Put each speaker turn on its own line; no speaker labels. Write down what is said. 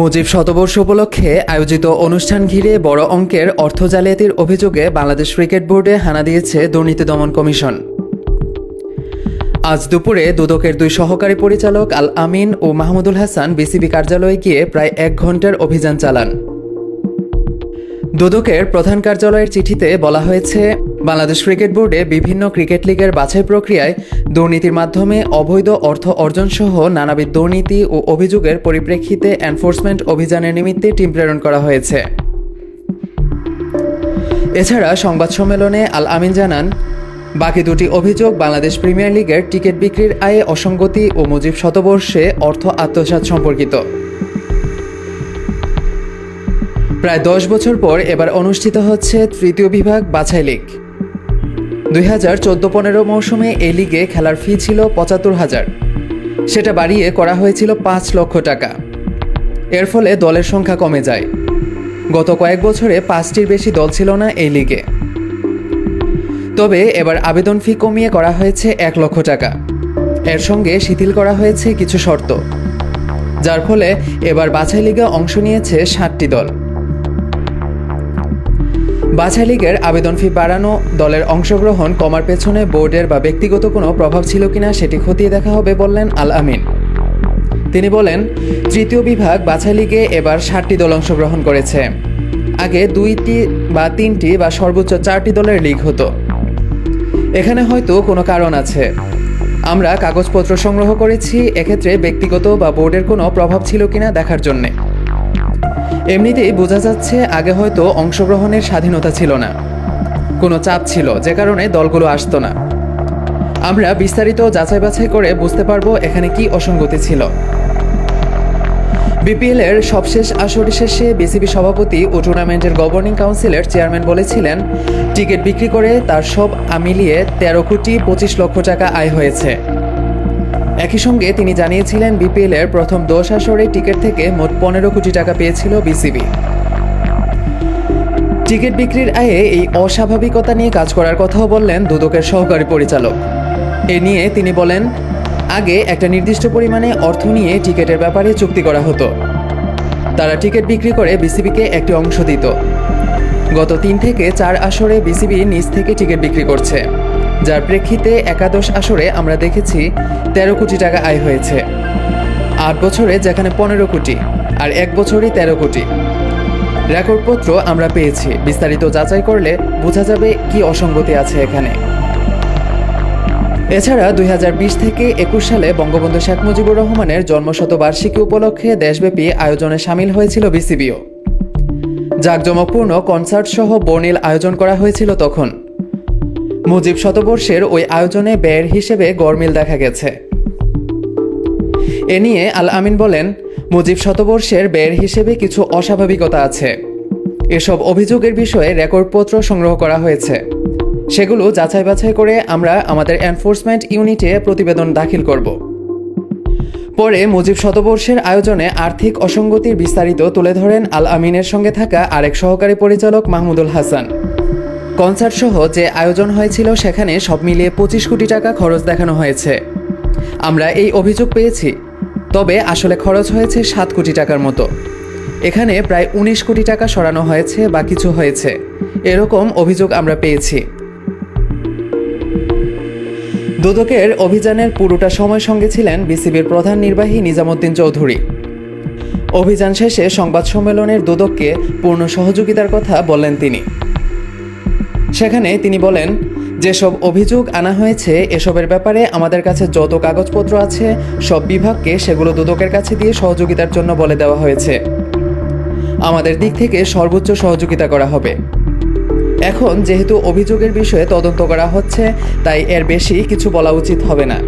মুজিব শতবর্ষ উপলক্ষে আয়োজিত অনুষ্ঠান ঘিরে বড় অঙ্কের অর্থ জালিয়াতির অভিযোগে বাংলাদেশ ক্রিকেট বোর্ডে হানা দিয়েছে দুর্নীতি দমন কমিশন। আজ দুপুরে দুদকের দুই সহকারী পরিচালক আল আমিন ও মাহমুদুল হাসান বিসিবি কার্যালয়ে গিয়ে প্রায় এক ঘণ্টার অভিযান চালান। দুদকের প্রধান কার্যালয়ের চিঠিতে বলা হয়েছে বাংলাদেশ ক্রিকেট বোর্ডে বিভিন্ন ক্রিকেট লিগের বাছাই প্রক্রিয়ায় দুর্নীতির মাধ্যমে অবৈধ অর্থ অর্জন সহ নানাবিধ দুর্নীতি ও অভিযোগের পরিপ্রেক্ষিতে এনফোর্সমেন্ট অভিযানের নিমিত্তে টিম প্রেরণ করা হয়েছে। এছাড়া সংবাদ সম্মেলনে আল আমিন জানান, বাকি দুটি অভিযোগ বাংলাদেশ প্রিমিয়ার লিগের টিকিট বিক্রির আয়ে অসঙ্গতি ও মুজিব শতবর্ষে অর্থ আত্মসাৎ সম্পর্কিত। প্রায় দশ বছর পর এবার অনুষ্ঠিত হচ্ছে তৃতীয় বিভাগ বাছাই লিগ। দুই হাজার চোদ্দ পনেরো মৌসুমে এই লিগে খেলার ফি ছিল পঁচাত্তর হাজার। সেটা বাড়িয়ে করা হয়েছিল পাঁচ লক্ষ টাকা। এর ফলে দলের সংখ্যা কমে যায়। গত কয়েক বছরে পাঁচটির বেশি দল ছিল না এই লিগে। তবে এবার আবেদন ফি কমিয়ে করা হয়েছে এক লক্ষ টাকা। এর সঙ্গে শিথিল করা হয়েছে কিছু শর্ত, যার ফলে এবার বাছাই লিগে অংশ নিয়েছে ষাটটি দল। বাছাই লিগের আবেদন ফি বাড়ানো, দলের অংশগ্রহণ কমার পেছনে বোর্ডের বা ব্যক্তিগত কোনো প্রভাব ছিল কিনা সেটি খতিয়ে দেখা হবে বললেন আল আমিন। তিনি বলেন, তৃতীয় বিভাগ বাছাই লিগে এবার ষাটটি দল অংশগ্রহণ করেছে। আগে দুইটি বা তিনটি বা সর্বোচ্চ চারটি দলের লিগ হতো। এখানে হয়তো কোনো কারণ আছে। আমরা কাগজপত্র সংগ্রহ করেছি, এক্ষেত্রে ব্যক্তিগত বা বোর্ডের কোনো প্রভাব ছিল কিনা দেখার জন্যে। এমনিতেই বোঝা যাচ্ছে আগে হয়তো অংশগ্রহণের স্বাধীনতা ছিল না। কোনো চাপ ছিল, যে কারণে দলগুলো আসতো না। আমরা বিস্তারিত যাচাই বাছাই করে বুঝতে পারব এখানে কি অসঙ্গতি ছিল। বিপিএল এর সবশেষ আসর শেষে বিসিবি সভাপতি ও টুর্নামেন্টের গভর্নিং কাউন্সিলের চেয়ারম্যান বলেছিলেন, টিকিট বিক্রি করে তার সব মিলিয়ে তেরো কোটি পঁচিশ লক্ষ টাকা আয় হয়েছে। একই সঙ্গে তিনি জানিয়েছিলেন বিপিএল এর প্রথম দশ আসরে টিকিট থেকে মোট পনেরো কোটি টাকা পেয়েছিল বিসিবি। টিকিট বিক্রির আয়ে এই অস্বাভাবিকতা নিয়ে কাজ করার কথাও বললেন দুদকের সহকারী পরিচালক। এ নিয়ে তিনি বলেন, আগে একটা নির্দিষ্ট পরিমাণে অর্থ নিয়ে টিকিটের ব্যাপারে চুক্তি করা হতো। তারা টিকিট বিক্রি করে বিসিবিকে একটি অংশ দিত। গত তিন থেকে চার আসরে বিসিবি নিজ থেকে টিকিট বিক্রি করছে। যার প্রেক্ষিতে একাদশ আসরে আমরা দেখেছি তেরো কোটি টাকা আয় হয়েছে। আট বছরে যেখানে পনেরো কোটি আর এক বছরই তেরো কোটি। রেকর্ডপত্র আমরা পেয়েছি। বিস্তারিত যাচাই করলে বোঝা যাবে কি অসঙ্গতি আছে এখানে। এছাড়া দুই হাজার বিশ থেকে একুশ সালে বঙ্গবন্ধু শেখ মুজিবুর রহমানের জন্মশতবার্ষিকী উপলক্ষে দেশব্যাপী আয়োজনে সামিল হয়েছিল বিসিবিও। জাঁকজমকপূর্ণ কনসার্ট সহ বর্ণিল আয়োজন করা হয়েছিল তখন। মুজিব শতবর্ষের ওই আয়োজনে ব্যয়ের হিসেবে গরমিল দেখা গেছে। এ নিয়ে আল আমিন বলেন, মুজিব শতবর্ষের ব্যয়ের হিসেবে কিছু অস্বাভাবিকতা আছে। এসব অভিযোগের বিষয়ে রেকর্ডপত্র সংগ্রহ করা হয়েছে। সেগুলো যাচাই বাছাই করে আমরা আমাদের এনফোর্সমেন্ট ইউনিটে প্রতিবেদন দাখিল করব। পরে মুজিব শতবর্ষের আয়োজনে আর্থিক অসঙ্গতির বিস্তারিত তুলে ধরেন আল আমিনের সঙ্গে থাকা আরেক সহকারী পরিচালক মাহমুদুল হাসান। কনসার্ট সহ যে আয়োজন হয়েছিল সেখানে সব মিলিয়ে পঁচিশ কোটি টাকা খরচ দেখানো হয়েছে। আমরা এই অভিযোগ পেয়েছি, তবে আসলে খরচ হয়েছে সাত কোটি টাকার মতো। এখানে প্রায় উনিশ কোটি টাকা সরানো হয়েছে বা কিছু হয়েছে। এরকম অভিযোগ আমরা পেয়েছি। দুদকের অভিযানের পুরোটা সময় সঙ্গে ছিলেন বিসিবির প্রধান নির্বাহী নিজামুদ্দিন চৌধুরী। অভিযান শেষে সংবাদ সম্মেলনের দুদককে পূর্ণ সহযোগিতার কথা বললেন তিনি। সেখানে তিনি বলেন, যেসব অভিযোগ আনা হয়েছে, এসবের ব্যাপারে আমাদের কাছে যত কাগজপত্র আছে, সব বিভাগকে সেগুলো দুদকের কাছে দিয়ে সহযোগিতার জন্য বলে দেওয়া হয়েছে। আমাদের দিক থেকে সর্বোচ্চ সহযোগিতা করা হবে। এখন যেহেতু অভিযোগের বিষয়ে তদন্ত করা হচ্ছে, তাই এর বেশি কিছু বলা উচিত হবে না।